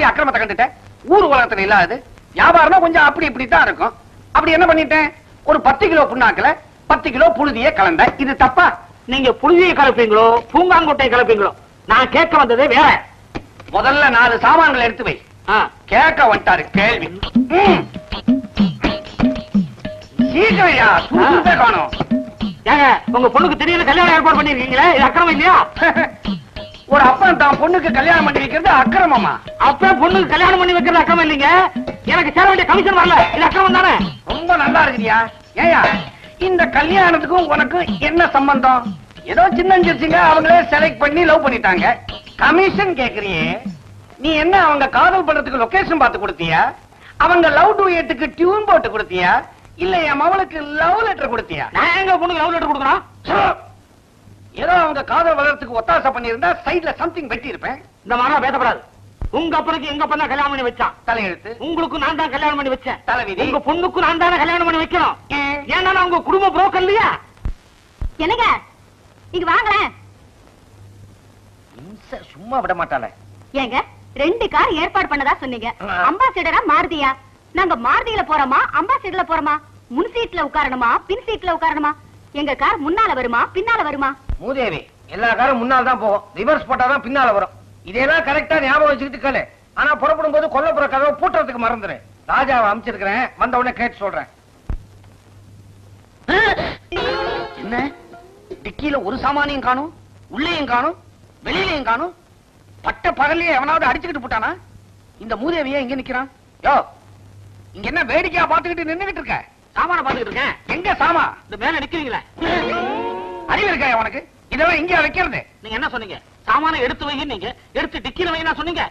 பெரிய அக்கிரமத்தை கண்டுட்டேன். ஊர் உலகத்துல இல்லாது வியாபாரம்னா கொஞ்சம் அப்படி இப்படி தான் இருக்கும். அப்படி என்ன பண்ணிட்டேன்? ஒரு பத்து கிலோ புண்ணாக்குல பத்து கிலோ புழுதியே கலந்த இது தப்பா? நீங்க புழுதியை கலப்பீங்களோ? பூங்காங்கொட்டையை கலப்பீங்களோ? நான் கேட்க வந்ததே வேற. முதல்ல நாலு சாமான்களை எடுத்து வை. கேட்க வந்துட்டாரு கேள்வி. ம். சீக்கிரம்யா சுறுசுறுப்பே காணும். உங்க பொண்ணுக்கு திடீர்னு கல்யாணம் ஏற்பாடு பண்ணிருக்கீங்களே? இது அக்கிரமம் இல்லையா? ஒரு அப்பன் தான் பொண்ணுக்கு கல்யாணம் பண்ணி வைக்கிறது அக்கிரமமா? அப்ப பொண்ணுக்கு கல்யாணம் பண்ணி வைக்கிறது அக்கிரமம் இல்லைங்க? எனக்கு சேர வேண்டிய கமிஷன் வரல. இது அக்கிரமம் தானே? ரொம்ப நல்லா இருக்குதியா. ஏயா இந்த கல்யாணத்துக்கும் உனக்கு என்ன சம்பந்தம்? ஏதோ சின்னஞ்சிருச்சுங்க அவங்களே செலக்ட் பண்ணி லவ் பண்ணிட்டாங்க. கமிஷன் கேக்குறியே நீ என்ன அவங்க காதல் பண்றதுக்கு லொகேஷன் பார்த்து கொடுத்தியா? அவங்க லவ் டூயட்டுக்கு டியூன் போட்டு கொடுத்தியா? இல்ல என் மவளுக்கு லவ் லெட்டர் கொடுத்தியா? நான் எங்க பொண்ணுக்கு லவ் லெட்டர் கொடுக்கணும்? ஏதோ அவங்க காதல் வளர்றதுக்கு ஒத்தாசை பண்ணியிருந்தா சைடுல சம்திங் வெட்டி இருப்பேன் இந்த மாதிரி பேசப்படாது. உங்க அப்பனுக்கு எங்க அப்பன் தான் கல்யாணம் பண்ணி வச்சான்? தலையெழுத்து. உங்களுக்கு நான் தான் கல்யாணம் பண்ணி வச்சேன். தலைவிதி. உங்க பொண்ணுக்கு நான் தானே கல்யாணம் பண்ணி வைக்கணும்? ஏன்? ஏன்னா உங்க குடும்ப புரோக்கர் இல்லையா? என்னங்க? இங்க வாங்களேன் சும்மா விட மாட்டாளே. ஏங்க ரெண்டு கார் ஏற்பாடு பண்ணதா சொன்னீங்க. அம்பாசிடரா மாருதியா? நாங்க மாருதியில போறோமா அம்பாசிடர்ல போறோமா? முன் சீட்ல உட்காரணுமா பின் சீட்ல உட்காரணுமா? எங்க கார் முன்னால வருமா பின்னால வருமா? மூதேவி எல்லா காரும் முன்னால் தான் போகும் ரிவர்ஸ் போட்டாதான் பின்னால வரும். இதெல்லாம் கரெக்டா ஞாபகம் வச்சுக்கிட்டு கேளு. ஆனா புறப்படும் போது கொல்லப்புற கதவை பூட்டுறதுக்கு மறந்துரு. ராஜாவை அமைச்சிருக்கிறேன். வந்த உடனே கேட்டு சொல்றேன். என்ன? டிக்கியில ஒரு சாமானியும் காணும் உள்ளேயும் காணும் வெளியிலையும் காணும். பட்ட பகல்லையே எவனாவது அடிச்சுக்கிட்டு போட்டானா? இந்த மூதேவிய இங்க நிக்கிறான்? யோ இங்க என்ன வேடிக்கையா பாத்துக்கிட்டு நின்னுகிட்டு இருக்க? சாமான பாத்துக்கிட்டு இருக்கேன். எங்க சாமா? இந்த மேல நிக்கிறீங்களே. அறிவு இருக்கா உனக்கு? இதெல்லாம் இங்க வைக்கிறது. நீங்க என்ன சொன்னீங்க? சாமான எடுத்து வைங்க நீங்க எடுத்து டிக்கில வைங்க சொன்னீங்க!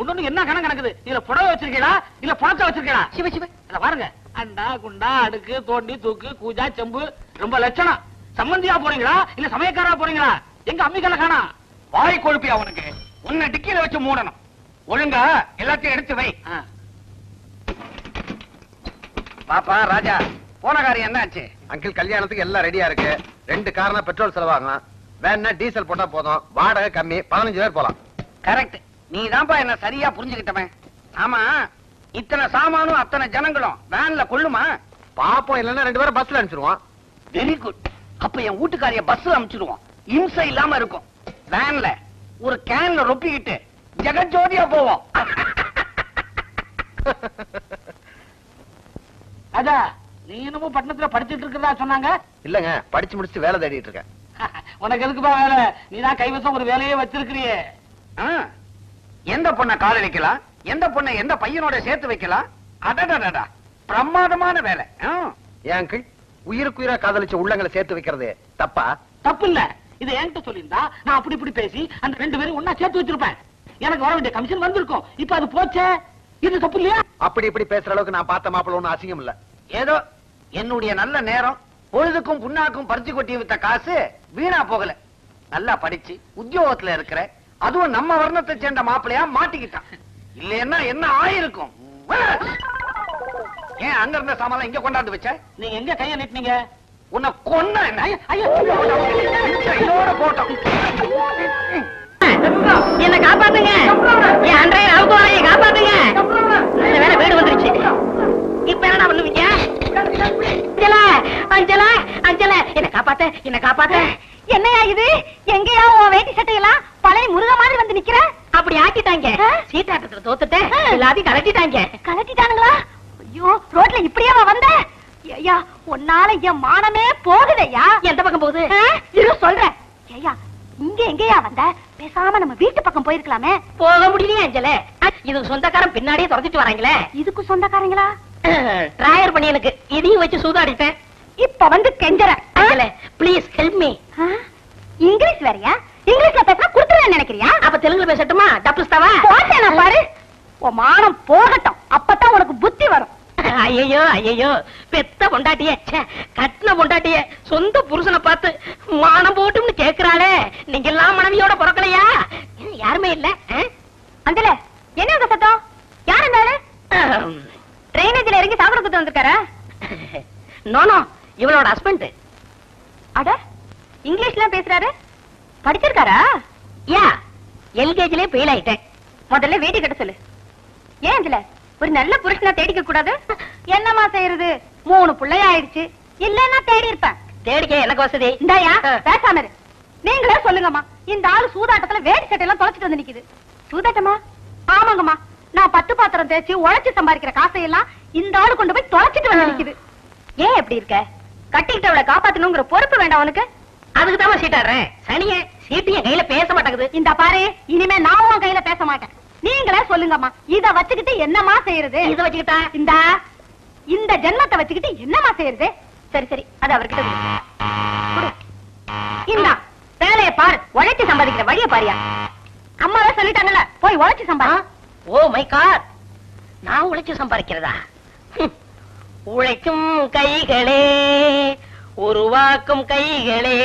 ஒண்ணொண்ணு என்ன கணக்கு நடக்குது இதுல புடவை வச்சிருக்கீங்களா இல்ல பணத்தை வச்சிருக்கீங்களா சிவ சிவ. இத பாருங்க. அண்டா குண்டா அடுக்கு தோண்டி தூக்கு கூஜா செம்பு ரொம்ப லட்சணம். சம்பந்தியா போறீங்களா? இல்ல சமயக்காரா போறீங்களா? எங்க அம்மிக்கல காணா? வாய் கொழுப்பி அவனுக்கு உன்னை டிக்கில வச்சு மூடணும். ஒழுங்கா எல்லாத்தையும் எடுத்து வை. பாப்பா ராஜா. போன காரியம் என்னாச்சு? அங்கிள் கல்யாணத்துக்கு எல்லாம் ரெடியா இருக்கு. ரெண்டு காரணா பெட்ரோல் செலவாகும் வேணா டீசல் போட்டா போதும். வாடகை கம்மி. பதினஞ்சு பேர் போலாம். கரெக்ட் நீ தான்ப்பா என்ன சரியா புரிஞ்சுக்கிட்டவன். ஆமா இத்தனை சாமானும் அத்தனை ஜனங்களும் வேன்ல கொள்ளுமா? பாப்போம் இல்லன்னா ரெண்டு பேரும் பஸ்ல அனுப்பிச்சிருவோம். வெரி குட் அப்ப என் வீட்டுக்காரிய பஸ்ல அனுப்பிச்சிடுவோம் இம்சை இல்லாம இருக்கும். வேன்ல ஒரு கேன்ல ரொப்பிக்கிட்டு ஜெகஜோதியா போவோம். ராஜா நீ என்னமோ பட்டணத்துல படிச்சிட்டு இருக்கிறதா சொன்னாங்க? இல்லங்க படிச்சு முடிச்சு வேலை தேடிட்டு இருக்கேன். உனக்கு எதுக்குப்பா வேலை? நீதான் கைவசம் ஒரு வேலையே வச்சிருக்கிறியே. எந்த பொண்ணை காதலிக்கலாம்? எந்த பொண்ணை எந்த பையனோட சேர்த்து வைக்கலாம்? அடடடடா பிரமாதமான வேலை. ஏன் அங்கிள்? உயிருக்கு உயிரா காதலிச்ச உள்ளங்களை சேர்த்து வைக்கிறது தப்பா? தப்பு இல்ல இது என்கிட்ட சொல்லியிருந்தா நான் அப்படி இப்படி பேசி அந்த ரெண்டு பேரும் ஒன்னா சேர்த்து வச்சிருப்பேன். எனக்கு வர வேண்டிய கமிஷன் வந்திருக்கும். இப்ப அது போச்சே? இது தப்பு இல்லையா? அப்படி இப்படி பேசுற அளவுக்கு நான் பார்த்த மாப்பிள்ள ஒண்ணும் அசிங்கம் இல்ல ஏதோ என்னுடைய நல்ல நேரம். பொழுதுக்கும் புண்ணாக்கும் பறிச்சு கொட்டி வித்த காசு வீணா போகல. நல்லா படிச்சு உத்தியோகத்துல இருக்கிற அதுவும் நம்ம வர்ணத்தை சேர்ந்த மாப்பிளையா மாட்டிக்கிட்டான். இல்லைன்னா என்ன ஆயிருக்கும்? ஏன் அங்க இருந்த சாமான் இங்க கொண்டாந்து வச்ச? நீங்க எங்க கைய நீட்டினீங்க? உன்னை கொன்ன என்ன. இதோட போட்டோம். என்ன காப்பாத்துங்க. என் அன்றைய அவுக்கு வரைய காப்பாத்துங்க. வேலை வீடு வந்துருச்சு. இப்ப என்னடா பண்ணுவீங்க? அஞ்சலா அஞ்சலா அஞ்சலா என்ன காப்பாத்த என்ன காப்பாத்த. என்னையா இது? எங்கயா உன் வேட்டி சட்டையெல்லாம் பழைய முருக மாதிரி வந்து நிக்கிற? அப்படி ஆக்கிட்டாங்க. சீட்டாட்டத்துல தோத்துட்டேன் எல்லாத்தையும் கலட்டிட்டாங்க கலட்டிட்டானுங்களா ஐயோ ரோட்ல இப்படியாவா வந்த? ஐயா உன்னால என் மானமே போகுதையா? எந்த பக்கம் போகுது? இரு சொல்றேன். ஐயா இங்க எங்கயா வந்த? பேசாம நம்ம வீட்டு பக்கம் போயிருக்கலாமே. போக முடியலையே அஞ்சல. இது சொந்தக்காரன் பின்னாடியே துரத்திட்டு வராங்களே. இதுக்கு சொந்தக்காரங்களா? டிராயர் பண்ணி எனக்கு இதையும் வச்சு சூதாடிட்டேன். இப்ப வந்து கெஞ்சற. ப்ளீஸ் ஹெல்ப் மீ இங்கிலீஷ் வேறயா? இங்கிலீஷ்ல பேசினா குடுத்துறேன்னு நினைக்கிறியா? அப்ப தெலுங்குல பேசட்டுமா? டப்புஸ்தாவா போட்டேனா பாரு. உன் மானம் போகட்டும். அப்பதான் உனக்கு புத்தி வரும். ஐயோ ஐயோ பெத்த பொண்டாட்டிய. ச்சே, கட்டின பொண்டாட்டிய. சொந்த புருஷனை பார்த்து மானம் போட்டும்னு கேக்குறாளே. நீங்க எல்லாம் மனைவியோட பிறக்கலையா? யாருமே இல்ல அந்தல என்ன அந்த சத்தம்? யார் இருந்தாரு ட்ரைனேஜ்ல இறங்கி சாப்பிட கொடுத்து வந்திருக்காரா? நோனோ இவளோட ஹஸ்பண்ட் அட இங்கிலீஷ்லாம் பேசுறாரு? படிச்சிருக்காரா? யா எல்கேஜிலே ஃபெயில் ஆயிட்டேன். முதல்ல வீடு கட்ட சொல்லு. ஏன் இதுல? ஒரு நல்ல புருஷனா தேடிக்க கூடாது? என்னமா செய்யறது? மூணு பிள்ளை ஆயிடுச்சு. இல்லன்னா தேடி இருப்பேன். தேடிக்க எனக்கு வசதி. இந்தாயா பேசாம இரு. நீங்களே சொல்லுங்கம்மா. இந்த ஆளு சூதாட்டத்துல வேடி சட்டை எல்லாம் தொலைச்சிட்டு வந்து நிக்குது. சூதாட்டமா? ஆமாங்கம்மா. நான் பத்து பாத்திரம் தேய்ச்சி உழைச்சு சம்பாதிக்கிற காசையெல்லாம் இந்த ஆளு கொண்டு போய் தொலைச்சிட்டு வந்து நிக்குது. ஏன் எப்படி இருக்க? கட்டிக்கிட்டவளை காப்பாத்தணுங்கிற பொறுப்பு வேண்டாம் உனக்கு. அதுக்கு தான் சீட்டாடுறேன் சனிய சீட்டு என் கையில பேச மாட்டேங்குது. இந்த பாரு இனிமே நான் உன் கையில பேச மாட்டேன். நீங்களே சொல்லுங்கம்மா இத வச்சுக்கிட்டு என்னமா செய்யறது? இத வச்சுக்கிட்டா? இந்த இந்த ஜென்மத்தை வச்சுக்கிட்டு என்னமா செய்யறது? சரி சரி அது அவர்கிட்ட கொடு. கொடு. இந்தா வேலைய பாரு உழைச்சு சம்பாதிக்கிற வழிய பாரியா. அம்மாவே சொல்லிட்டாங்கல்ல போய் உழைச்சு சம்பா ஓ மை காட் நான் உழைச்சு சம்பாதிக்கிறதா. உழைக்கும் கைகளே உருவாக்கும் கைகளே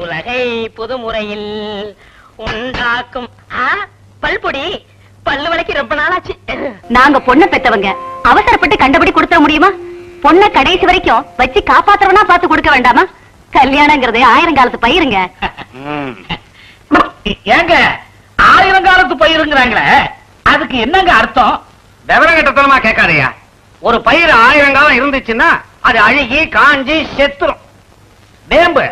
உலகை புதுமுறையில் உண்டாக்கும். பல்பொடி பல்லு வளைக்கு ரொம்ப நாளாச்சு. நாங்க பொண்ணை பெத்தவங்க அவசரப்பட்டு கண்டபடி கொடுத்துட முடியுமா? பொண்ணை கடைசி வரைக்கும் வச்சு காப்பாத்துறவனா பார்த்து கொடுக்க வேண்டாமா? கல்யாணங்கிறது ஆயிரம் காலத்து பயிருங்க. ஏங்க ஆயிரம் காலத்து பயிருங்கிறாங்களே அதுக்கு என்னங்க அர்த்தம்? விவரங்கட்டத்தனமா கேட்காதயா. ஒரு பயிர் ஆயிரம் காலம் இருந்துச்சுன்னா அது அழுகி காஞ்சி செத்துரும். வேம்பு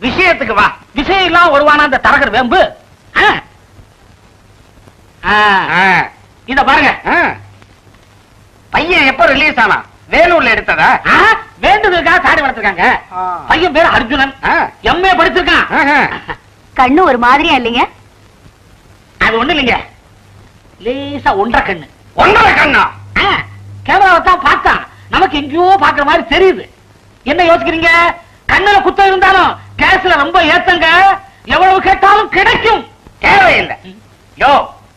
விஷயத்துக்கு வா. விஷயம் இல்லாம வருவானா அந்த தரகர் வேம்பு? ஆ? ஆ, ஆ, இத பாருங்க. பையன் எப்ப ரிலீஸ் ஆனா வேலூர்ல எடுத்ததா? வேண்டுதலுக்காக தாடி வளர்த்திருக்காங்க. பையன் பேர் அர்ஜுனன். எம்ஏ படிச்சிருக்கான். கண்ணு ஒரு மாதிரியா இல்லைங்க? அது ஒண்ணு இல்லைங்க. லேசா ஒன்றரை கண்ணு. ஒன்றரை கண்ணா? கேமராவை தான் பார்த்தான். நமக்கு எங்கேயோ பாக்குற மாதிரி தெரியுது. என்ன யோசிக்கிறீங்க? கண்ணுல குத்தம் இருந்தாலும் கேஸ்ல ரொம்ப ஏத்தங்க. எவ்வளவு கேட்டாலும் கிடைக்கும். தேவையில்லை. யோ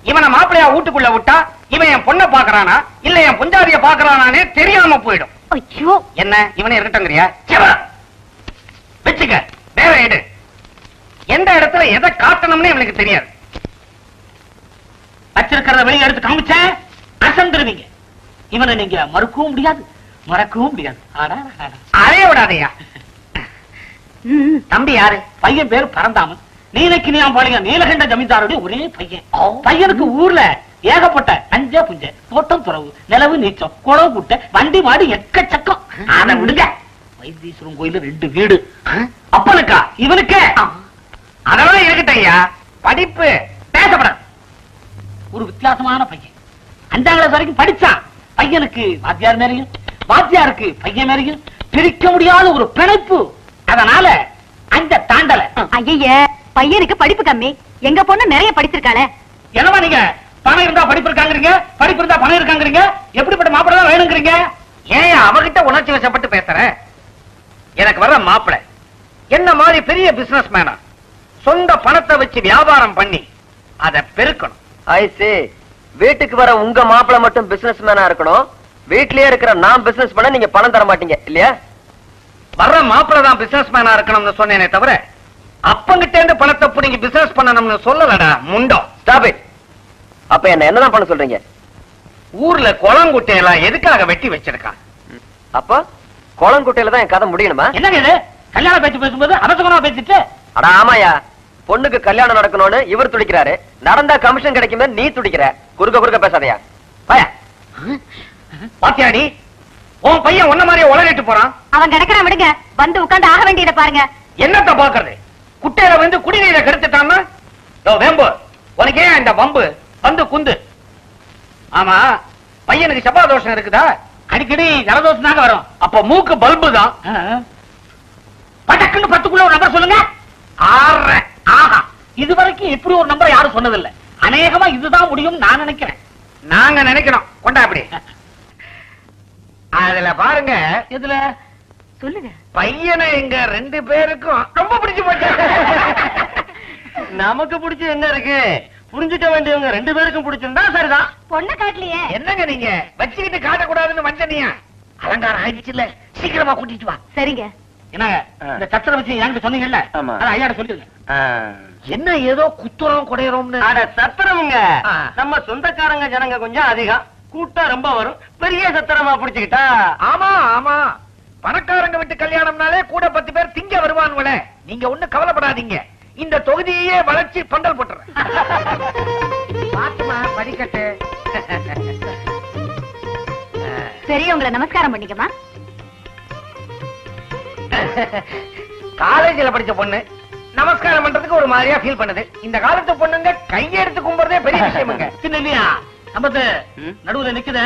இவனை மாப்பிளையா வீட்டுக்குள்ள விட்டா இவன் என் பொண்ணை பாக்குறானா இல்ல என் புஞ்சாதிய பாக்குறானானே தெரியாம போயிடும். ஐயோ. என்ன? இவனை இருக்கட்டுங்கிறியா வச்சுக்க. வேற எடு. எந்த இடத்துல எதை காட்டணும்னு இவனுக்கு தெரியாது. வச்சிருக்கிறத வெளியே எடுத்து காமிச்சேன் அசந்துருவீங்க. இவனை நீங்க மறுக்கவும் முடியாது மறக்கவும் முடியாது. அலைய விடாதயா. தம்பி யாரு? பையன் பேரு பரந்தாமன். நீலக்கு பாளைய நீலகண்ட ஜமீன்தாருடைய ஒரே பையன். பையனுக்கு ஊர்ல ஏகப்பட்ட அஞ்ச புஞ்ச தோட்டம் துறவு நிலவு நீச்சம் குளவு குட்டை வண்டி மாடு எக்கச்சக்கம். அதை விடுங்க. வைத்தீஸ்வரன் கோயில ரெண்டு வீடு. அப்பனுக்கா? இவனுக்கு? அதெல்லாம் இருக்கட்டும் ஐயா. படிப்பு. பேசப்படாது. வித்தியாசமான பையன். அஞ்சாம் கிளாஸ் வரைக்கும் படிச்சான். பையனுக்கு வாத்தியார் மேரையும் வாத்தியாருக்கு பையன் மேரையும் பிரிக்க முடியாத ஒரு பிணைப்பு. அதனால அந்த தாண்டல. ஐய பையனுக்கு படிப்பு கம்மி. எங்க பொண்ணு நிறைய படிச்சிருக்காளே. என்னவா நீங்க? பணம் இருந்தா படிப்பு இருக்காங்கிறீங்க படிப்பு இருந்தா பணம் இருக்காங்கிறீங்க எப்படிப்பட்ட மாப்பிள்ளை தான் வேணுங்கிறீங்க? ஏன் அவகிட்ட உணர்ச்சி வசப்பட்டு பேசுற? எனக்கு வர்ற மாப்பிளை என்ன மாதிரி பெரிய பிசினஸ் மேனா சொந்த பணத்தை வச்சு வியாபாரம் பண்ணி அதை பெருக்கணும். ஐ சே வீட்டுக்கு வர உங்க மாப்பிளை மட்டும் பிசினஸ் மேனா இருக்கணும். வீட்லயே இருக்கிற நான் பிசினஸ் பண்ண நீங்க பணம் தர மாட்டீங்க இல்லையா? வர்ற மாப்பிளை தான் பிசினஸ் மேனா இருக்கணும்னு சொன்னேனே தவிர அப்பங்கிட்ட இருந்து பணத்தை புடிங்கி பிசினஸ் பண்ணணும்னு சொல்லலடா முண்டம் ஸ்டாப் இட் அப்ப என்ன என்னதான் பண்ண சொல்றீங்க? ஊர்ல குளங்குட்டையெல்லாம் எதுக்காக வெட்டி வச்சிருக்கான்? அப்ப குளங்குட்டையில தான் என் கதை முடியணுமா? என்னங்க இது? கல்யாண பேச்சு பேசும்போது அவசரமா பேசிட்டு? அட ஆமாயா பொண்ணுக்கு கல்யாணம் நடக்கணும்னு இவர் துடிக்கிறாரு. நடந்தா கமிஷன் கிடைக்குமே நீ துடிக்கிற. குறுக்க குறுக்க பேசாதயா. பய. பாத்தியாடி உன் பையன் உன்ன மாதிரியே உலகிட்டு போறான். அவன் கிடக்குறான் விடுங்க. வந்து உட்கார்ந்து ஆக வேண்டியதை பாருங்க. என்னத்த பாக்குறது? குட்டையில வந்து குடிநீரை கெடுத்துட்டான்னா? வேம்பு. உனக்கு ஏன் இந்த வம்பு? வந்து குந்து. ஆமா பையனுக்கு செவ்வா தோஷம் இருக்குதா? அடிக்கடி ஜலதோஷம் தாங்க வரும். அப்ப மூக்கு பல்பு தான். பட்டக்குன்னு பத்துக்குள்ள ஒரு நம்பர் சொல்லுங்க. ஆறு ஆஹா இதுவரைக்கும் இப்படி ஒரு நம்பர் யாரும் சொன்னதில்லை. அநேகமா இதுதான் முடியும் நான் நினைக்கிறேன். நாங்க நினைக்கிறோம் கொண்டா அப்படி அதுல பாருங்க. இதுல சொல்லுங்க. பையனை எங்க ரெண்டு பேருக்கும் ரொம்ப பிடிச்சு போச்சு. நமக்கு பிடிச்ச என்ன இருக்கு? புரிஞ்சுக்க வேண்டியவங்க ரெண்டு பேருக்கும் பிடிச்சிருந்தா சரிதான். பொண்ணை காட்டலையே. என்னங்க நீங்க? வச்சுக்கிட்டு காட்டக்கூடாதுன்னு வந்தனியா அலங்காரம் ஆயிடுச்சுல்ல. சீக்கிரமா கூட்டிட்டு வா. சரிங்க. என்னங்க. இந்த சத்திர வச்சு என்கிட்ட சொன்னீங்கல்ல? சொல்லிருங்க என்ன ஏதோ குத்துறோம் குடையறோம்னு? அட சத்திரமுங்க. நம்ம சொந்தக்காரங்க ஜனங்க கொஞ்சம் அதிகம். கூட்டம் ரொம்ப வரும். பெரிய சத்திரமா புடிச்சுக்கிட்டா? ஆமா ஆமா. பணக்காரங்க விட்டு கல்யாணம்னாலே கூட பத்து பேர் திங்க வருவானுங்களே. நீங்க ஒண்ணு கவலைப்படாதீங்க. இந்த தொகுதியே வளைச்சு பந்தல் போட்டுறேன். பாத்துமா படிக்கட்டு. பெரியவங்களை நமஸ்காரம் பண்ணிக்கமா? காலேஜ்ல படிச்ச பொண்ணு நமஸ்காரம் பண்றதுக்கு ஒரு மாதிரியா ஃபீல் பண்ணுது. இந்த காலத்து பொண்ணுங்க கையெடுத்து கும்புறதே பெரிய விஷயமுங்க. பின்ன இல்லையா? சம்பத்து? நடுவுல நிக்குத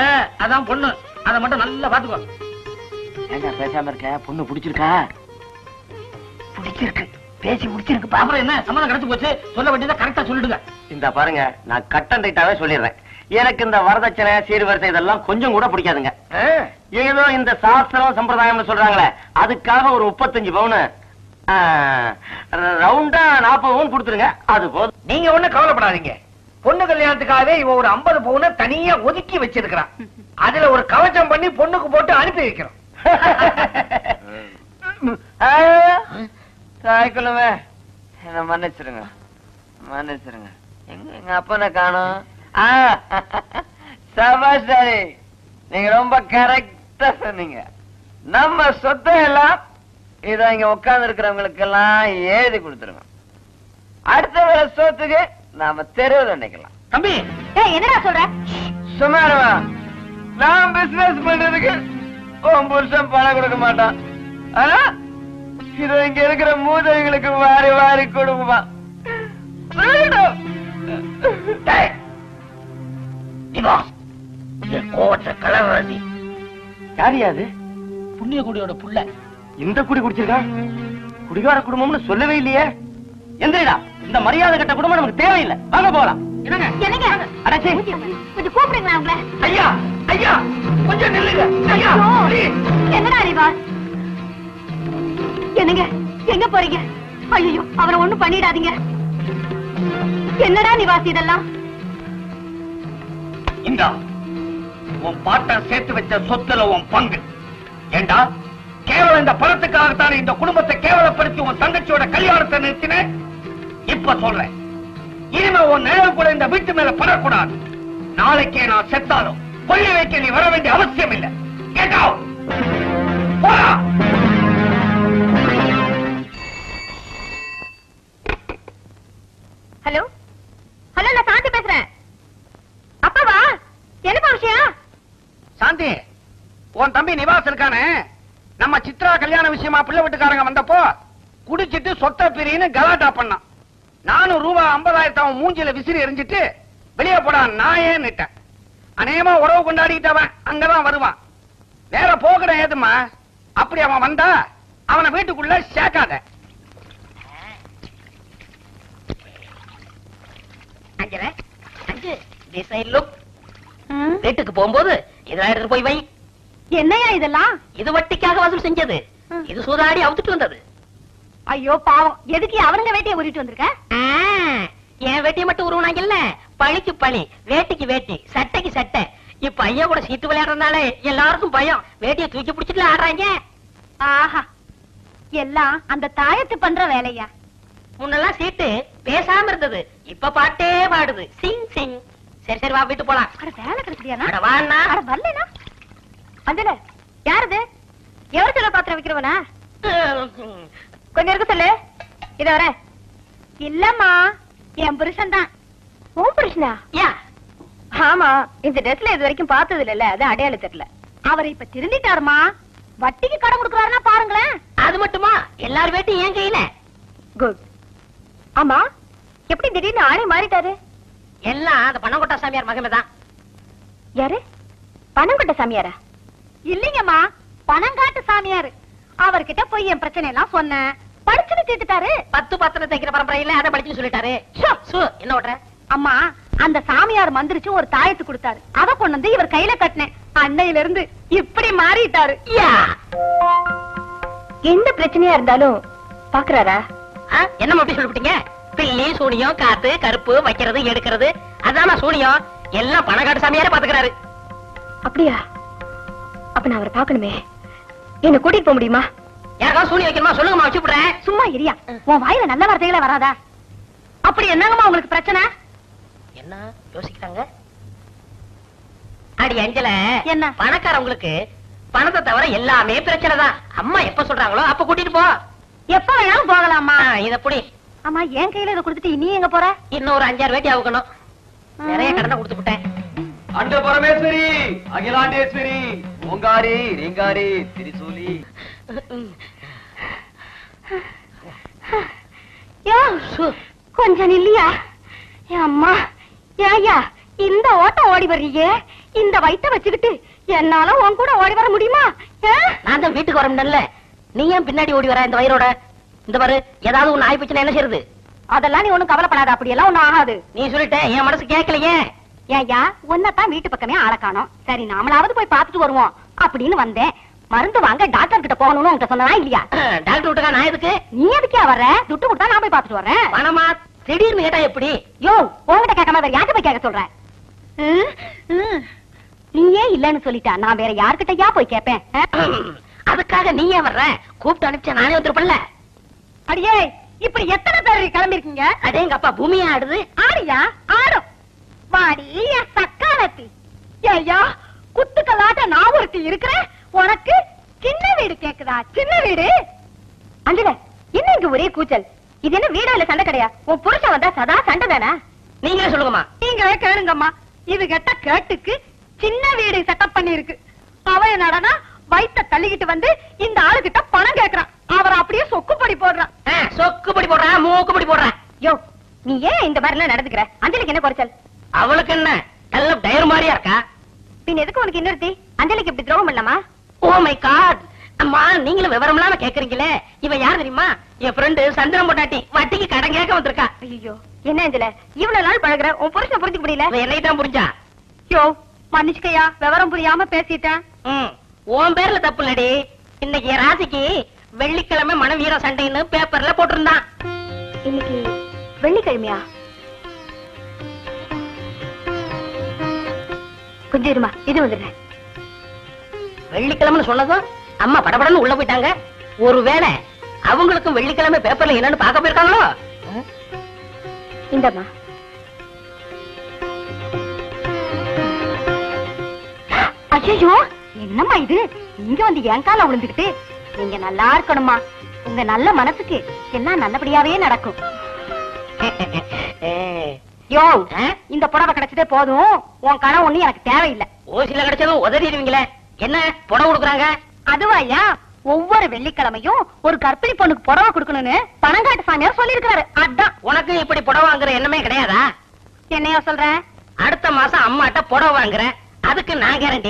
அதான் பொண்ணு. அதை மட்டும் நல்லா பாத்துக்கோ ஏண்டா பேசாம இருக்க பொண்ணு பிடிச்சிருக்கா? பிடிச்சிருக்கு. பேசி முடிச்சிருக்கு. அப்புறம் என்ன? சம்மதம் கிடைச்சு போச்சு. சொல்ல வேண்டியதை கரெக்டா சொல்லிடுங்க. இந்த பாருங்க நான் கட்டன் ரைட்டாவே சொல்லிடுறேன். எனக்கு இந்த வரதட்சணை சீர்வரிசை இதெல்லாம் கொஞ்சம் கூட பிடிக்காதுங்க. ஏதோ இந்த சாஸ்திரம் சம்பிரதாயம்னு சொல்றாங்களே அதுக்காக ஒரு முப்பத்தஞ்சு பவுனு ரவுண்டா நாற்பது பவுன் கொடுத்துருங்க. அது போதும். நீங்க ஒண்ணு கவலைப்படாதீங்க. பொண்ணு கல்யாணத்துக்காகவே இவ ஒரு 50 பவுன தனியா ஒதுக்கி வச்சிருக்கிறான். அதுல ஒரு கவச்சம் பண்ணி பொண்ணுக்கு போட்டு அனுப்பி வைக்கிறோம். தாய்க்குள்ளவே என்ன மன்னிச்சிருங்க. மன்னிச்சிருங்க. எங்க எங்க அப்பனை காணோம்? சபாஷ் டாடி. நீங்க ரொம்ப கரெக்டா சொன்னீங்க. நம்ம சொத்தை எல்லாம் இத இங்க உட்கார்ந்து இருக்கிறவங்களுக்கு எல்லாம் எழுதி கொடுத்துருங்க. அடுத்த வர சொத்துக்கு நாம தெருவில் நினைக்கலாம் தம்பி! ஏய் என்னடா சொல்ற? சுமாரவா நான் பிசினஸ் பண்றதுக்கு உன் புருஷன் பணம் கொடுக்க மாட்டான். ஆனா இது இங்க இருக்கிற மூதவிகளுக்கு வாரி வாரி. டேய், இவா என் கோவத்தை கலவரதி. யாரியா அது? புண்ணிய குடியோட புள்ள. இந்த குடி குடிச்சிருக்கா? குடிகார குடும்பம்னு சொல்லவே இல்லையே. எந்திரடா. இந்த மரியாதை கட்ட குடும்பம் நமக்கு தேவையில்லை. வாங்க போலாம். என்னங்க? என்னங்க? அடச்சே கொஞ்சம் கூப்பிடுங்களா அவங்கள? ஐயா ஐயா கொஞ்சம் நில்லுங்க. ஐயா. என்னடா அறிவா என்னங்க? எங்க போறீங்க? ஐயோ அவரை ஒண்ணும் பண்ணிடாதீங்க. என்னடா நிவாசி இதெல்லாம்? இந்தா உன் பாட்டன் சேர்த்து வச்ச சொத்துல உன் பங்கு. ஏண்டா கேவலம் இந்த பணத்துக்காகத்தானே இந்த குடும்பத்தை கேவலப்படுத்தி உன் தங்கச்சியோட கல்யாணத்தை நிறுத்தினேன் இப்ப சொல்றேன் இனிமே உன் நிழல் கூட இந்த வீட்டு மேல படக்கூடாது. நாளைக்கே நான் செத்தாலும் கொள்ளி வைக்க நீ வர வேண்டிய அவசியம் இல்லை கேட்டா? போடா! உன் தம்பி நிவாஸ் இருக்கானே? நம்ம சித்ரா கல்யாண விஷயமா பிள்ளை வீட்டுக்காரங்க வந்தப்போ குடிச்சிட்டு சொத்த பிரின்னு கலாட்டா பண்ணான். நானும் ரூபா ஐம்பதாயிரத்து அவன் மூஞ்சில விசிறி எரிஞ்சிட்டு வெளியே போடா நாயேன்னுட்டேன் அநேகமா உறவு கொண்டாடிக்கிட்டவன் அங்கதான் வருவான். வேற போகிற ஏதுமா அப்படி அவன் வந்தா அவனை வீட்டுக்குள்ள சேர்க்காத. அஞ்சு லுக் வீட்டுக்கு போகும்போது இதெல்லாம் போய் வை. என்னையா இதெல்லாம்? இது வட்டிக்காக வசூல் செஞ்சது. இது சூதாடி அவுத்துட்டு வந்தது. ஐயோ பாவம். எதுக்கு அவனுங்க வேட்டியை உருட்டு வந்திருக்க? என் வேட்டியை மட்டும் உருவனாங்கல்ல பழிக்கு பழி வேட்டிக்கு வேட்டி சட்டைக்கு சட்டை. இப்ப ஐயா கூட சீட்டு விளையாடுறதுனால எல்லாருக்கும் பயம். வேட்டியை தூக்கி பிடிச்சிட்டு ஆடுறாங்க ஆஹா. எல்லாம் அந்த தாயத்து பண்ற வேலையா? முன்னெல்லாம் சீட்டு பேசாம இருந்தது. இப்ப பாட்டே பாடுது. சிங் சிங். சரி சரி வா வீட்டு போலாம். வேலை. அட வரலனா அஞ்சல யாரது? எவர் சொல்ல பாத்திரம் வைக்கிறவனா? கொஞ்சம் இருக்க சொல்லு. இத வர இல்லம்மா என் புருஷன் தான் உன் புருஷனா? யா. ஆமா இந்த ட்ரெஸ்ல இது வரைக்கும் பார்த்தது இல்ல அது அடையாளம் தெரியல அவர் இப்ப திருந்திட்டாருமா? வட்டிக்கு கடன் கொடுக்கறாருன்னா பாருங்களேன். அது மட்டுமா? எல்லார் வேட்டும் என் கையில. குட் ஆமா எப்படி திடீர்னு ஆளே மாறிட்டாரு? எல்லாம் அந்த பணங்கொட்டா சாமியார் மகமே தான் யாரு? பணம் கொட்ட சாமியாரா? இல்லைங்கம்மா பணம் காட்டு சாமியாரு. அவர்கிட்ட போய் என் பிரச்சனை எல்லாம் சொன்னேன். படிச்சுட்டு தீர்த்துட்டாரு பத்து பத்திரம் தைக்கிற பரம்பரையில அதை படிச்சுன்னு சொல்லிட்டாரு. என்ன ஓட்டுற? அம்மா அந்த சாமியார் மந்திரிச்சு ஒரு தாயத்து கொடுத்தாரு. அத கொண்டு வந்து இவர் கையில கட்டினேன். அன்னையில இருந்து இப்படி மாறிட்டாரு. எந்த பிரச்சனையா இருந்தாலும் பாக்குறாரா? ஆ, என்னம்மா அப்படி சொல்லிவிட்டீங்க? பில்லி சூனியம் காத்து கருப்பு வைக்கிறது எடுக்கிறது. அதான் சூனியம். எல்லாம் பணக்காட்டு சாமியாரே பாத்துக்கிறாரு. அப்படியா? அப்ப நான் அவரை பாக்கணுமே என்ன கூட்டிட்டு போக முடியுமா? சூனியம் வைக்கணுமா? சொல்லுங்கம்மா வச்சு விடுறேன் சும்மா இரியா. உன் வாயில நல்ல வார்த்தைகளே வராதா? அப்படி என்னங்கம்மா உங்களுக்கு பிரச்சனை? என்ன? யோசிக்கிறாங்க? அடி அஞ்சல என்ன? பணக்காரவங்களுக்கு பணத்தை தவிர எல்லாமே பிரச்சனை தான். அம்மா எப்ப சொல்றாங்களோ அப்ப கூட்டிட்டு போ. எப்ப வேணாலும் போகலாமா இத புடி. ஆமா என் கையில இதை கொடுத்துட்டு நீ எங்க போற? இன்னும் ஒரு அஞ்சாறு வேட்டி ஆகணும் நிறைய கடனை கொடுத்து விட்டேன். அண்ட பரமேஸ்வரி அகிலாண்டேஸ்வரி. ஓங்காரி ரீங்காரி திரிசூலி. யோ கொஞ்சம் இல்லையா அம்மா ஏயா இந்த ஓட்டம் ஓடி வர்றீங்க? இந்த வயித்தை வச்சுக்கிட்டு என்னால உன் கூட ஓடி வர முடியுமா? நான் தான் வீட்டுக்கு வரமுடியல நீ ஏன் பின்னாடி ஓடி வர இந்த வயிறோட? இந்த பாரு ஏதாவது ஒண்ணு ஆயி போச்சுன்னா என்ன செய்யறது அதெல்லாம் நீ ஒண்ணும் கவலைப்படாத அப்படியெல்லாம் ஒண்ணும் ஆகாது. நீ சொல்லிட்ட என் மனசு கேட்கலையே ஏய்யா உன்னதான் வீட்டு பக்கமே ஆள காணோம். சரி நாமளாவது போய் பார்த்துட்டு வருவோம் அப்படின்னு வந்தேன். மருந்து வாங்க டாக்டர் கிட்ட போகணும்னு உன்கிட்ட சொன்னதா இல்லையா? டாக்டர் விட்டுக்கா நான் எதுக்கு? நீ எதுக்கே வர்ற? துட்டு கொடுத்தா நான் போய் பார்த்துட்டு வரேன் பணமா? திடீர்னு கேட்டா எப்படி? யோ உன்கிட்ட கேட்காம வேற யார்கிட்ட போய் கேட்க சொல்ற? ம், ம். நீயே இல்லன்னு சொல்லிட்டா நான் வேற யார்கிட்டயா போய் கேட்பேன்? அதுக்காக நீ ஏன் வர்ற? கூப்பிட்டு அனுப்பிச்சா நானே வந்துருப்பல அடியே இப்படி எத்தனை பேர் கிளம்பி இருக்கீங்க அதே எங்க அப்பா பூமியா ஆடுது. ஆடியா? ஆடும். வாடி என் சக்காலத்தி. ஐயா குத்துக்கலாட்ட நான் ஒருத்தி இருக்கிறேன் உனக்கு சின்ன வீடு கேக்குதா? சின்ன வீடு? அஞ்சல என்ன இங்க ஒரே கூச்சல்? இது என்ன வீடா இல்ல சண்டை கிடையா? உன் புருஷன் வந்தா சதா சண்டை தானே? நீங்களே சொல்லுங்கம்மா. நீங்களே கேளுங்கம்மா. இது கெட்ட கேட்டுக்கு சின்ன வீடு செட்டப் பண்ணி இருக்கு அவன் என்னடனா வயித்த தள்ளிக்கிட்டு வந்து இந்த ஆளுகிட்ட பணம் கேக்குறான். அவர் அப்படியே சொக்குப்படி போடுறான். சொக்குப்படி போடுறா மூக்குப்படி போடுறா. யோ நீ ஏன் இந்த மாதிரி எல்லாம் நடந்துக்கிற? அஞ்சலிக்கு என்ன குறைச்சல்? அவளுக்கு என்ன? நல்ல டயர் மாதிரியா இருக்கா? பின் எதுக்கு உனக்கு இன்னொருத்தி? அஞ்சலிக்கு இப்படி துரோகம் பண்ணலாமா? ஓ மை காட் அம்மா நீங்களும் விவரம் இல்லாம கேக்குறீங்களே. இவன் யார் தெரியுமா? என் ஃப்ரெண்டு சந்திரன் பொட்டாட்டி வட்டிக்கு கடன் கேட்க வந்திருக்கா. ஐயோ என்ன அஞ்சல? இவ்வளவு நாள் பழகுற உன் புருஷன் புரிஞ்சுக்க முடியல? என்னை தான் புரிஞ்சா? யோ மன்னிச்சுக்கையா விவரம் புரியாம பேசிட்டேன். உன் பேர்ல தப்பு இல்லடி. இன்னைக்கு ராசிக்கு வெள்ளிக்கிழமை மனவீர சண்டைன்னு பேப்பர்ல போட்டிருந்தான். இன்னைக்கு வெள்ளிக்கிழமையா? கொஞ்சம் இருமா இது வந்துடுறேன். வெள்ளிக்கிழமைன்னு சொன்னதும் அம்மா படபடன்னு உள்ள போயிட்டாங்க. ஒருவேளை அவங்களுக்கும் வெள்ளிக்கிழமை பேப்பர்ல என்னன்னு பார்க்க போயிருக்காங்களோ? இந்தம்மா. ஐயோ என்னம்மா இது? இங்க வந்து என் கால விழுந்துகிட்டு நீங்க நல்லா இருக்கணுமா உங்க நல்ல மனசுக்கு எல்லாம் நல்லபடியாவே நடக்கும். யோ இந்த புடவை கிடைச்சதே போதும். உன் கனவு ஒண்ணு எனக்கு தேவையில்லை. ஓசில கிடைச்சதும் உதறிடுவீங்களே. என்ன? புடவை கொடுக்குறாங்க? அதுவாயா ஒவ்வொரு வெள்ளிக்கிழமையும் ஒரு கர்ப்பிணி பொண்ணுக்கு புடவை கொடுக்கணும்னு பணங்காட்டு சாமியார் சொல்லிருக்காரு அதான். உனக்கு இப்படி புடவை வாங்குற எண்ணமே கிடையாதா? என்னையா சொல்ற? அடுத்த மாசம் அம்மாட்ட புடவை வாங்குறேன். அதுக்கு நான் கேரண்டி